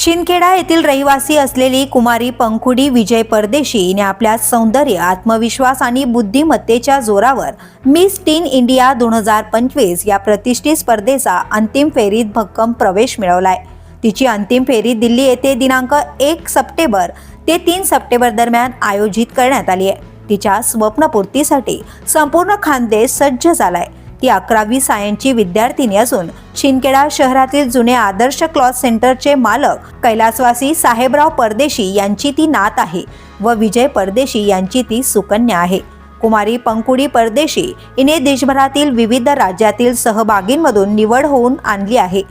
शिंदखेडा येथील रहिवासी असलेली कुमारी पंखुडी विजय परदेशी हिने आपल्या सौंदर्य आत्मविश्वास आणि बुद्धिमत्तेच्या जोरावर मिस टीन इंडिया दोन हजार पंचवीस या प्रतिष्ठित स्पर्धेचा अंतिम फेरीत भक्कम प्रवेश मिळवलाय. तिची अंतिम फेरी दिल्ली येथे दिनांक एक सप्टेंबर ते तीन सप्टेंबर दरम्यान आयोजित करण्यात आली आहे. तिच्या स्वप्नपूर्तीसाठी संपूर्ण खानदेश सज्ज झालाय. ती अकरावी सायन्सची विद्यार्थिनी असून शिंदखेडा शहरातील जुने आदर्श क्लॉथ सेंटरचे मालक कैलासवासी साहेबराव परदेशी यांची ती नात आहे व विजय परदेशी यांची ती सुकन्या आहे. कुमारी पंकुडी परदेशी हिने देशभरातील विविध राज्यातील सहभागींमधून निवड होऊन आणली आहे.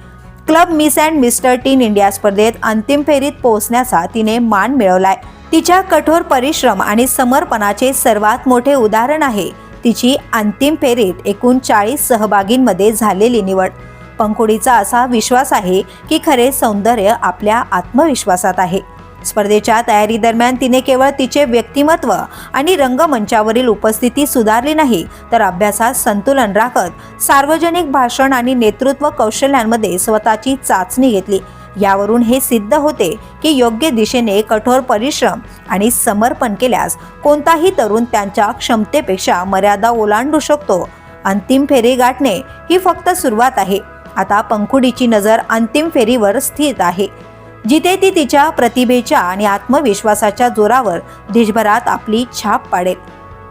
Club miss and mister teen India स्पर्धेत अंतिम फेरीत पोहोचण्याचा तिने मान मिळवलाय. तिच्या कठोर परिश्रम आणि समर्पणाचे सर्वात मोठे उदाहरण आहे तिची अंतिम फेरीत एकूण चाळीस सहभागींमध्ये झालेली निवड. पंखुडीचा असा विश्वास आहे की खरे सौंदर्य आपल्या आत्मविश्वासात आहे. स्पर्धेच्या तयारी दरम्यान तिने केवळ तिचे व्यक्तिमत्व आणि रंगमंचावरील उपस्थिती सुधारली नाही तर अभ्यासात संतुलन राखत सार्वजनिक भाषण आणि नेतृत्व कौशल्यांमध्ये स्वतःची चाचणी घेतली. यावरून हे सिद्ध होते की योग्य दिशेने कठोर परिश्रम आणि समर्पण केल्यास कोणताही तरुण त्यांच्या क्षमतेपेक्षा मर्यादा ओलांडू शकतो. अंतिम फेरी गाठणे ही फक्त सुरुवात आहे. आता पंखुडीची नजर अंतिम फेरीवर स्थित आहे. जिथे ती तिच्या प्रतिभेच्या आणि आत्मविश्वासाच्या जोरावर देशभरात आपली छाप पाडेल.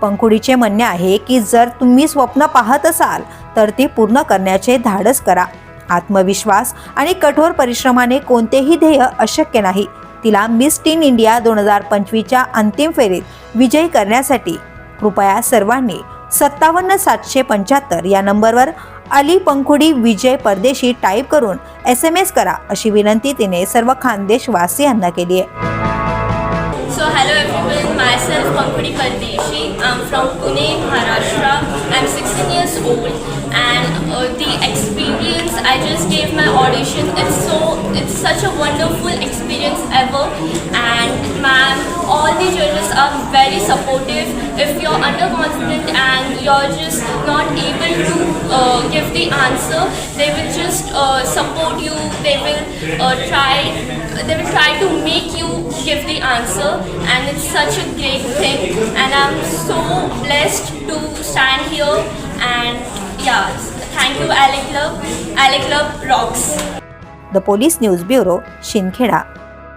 पंखुडीचे म्हणणे आहे की जर तुम्ही स्वप्न पाहत असाल तर ते पूर्ण करण्याचे धाडस करा. आत्मविश्वास आणि कठोर परिश्रमाने कोणतेही ध्येय अशक्य नाही तिला मिस टीन इंडिया दोन हजार पंचवीसच्या अंतिम फेरीत विजयी करण्यासाठी कृपया सर्वांनी सत्तावन्न सातशे पंच्याहत्तर या नंबरवर अली पंखुडी विजय परदेशी टाईप करून एस एम एस करा अशी विनंती तिने सर्व खानदेशवासियांना केली आहे So hello everyone, myself Pankudi Pardeshi. I'm from Pune, Maharashtra. I'm 16 years years old gave my audition. It's so it's such a wonderful experience ever. And ma'am all the judges are very supportive. If you're underconfident and you're just not able to uh, give the answer they will just uh, support you. They will uh, try they will try to make you give the answer. And it's such a great thing. And i'm so blessed to stand here. And yeah thank you ॲलेक्लब ॲलेक्लब rocks the police news bureau Shindkheda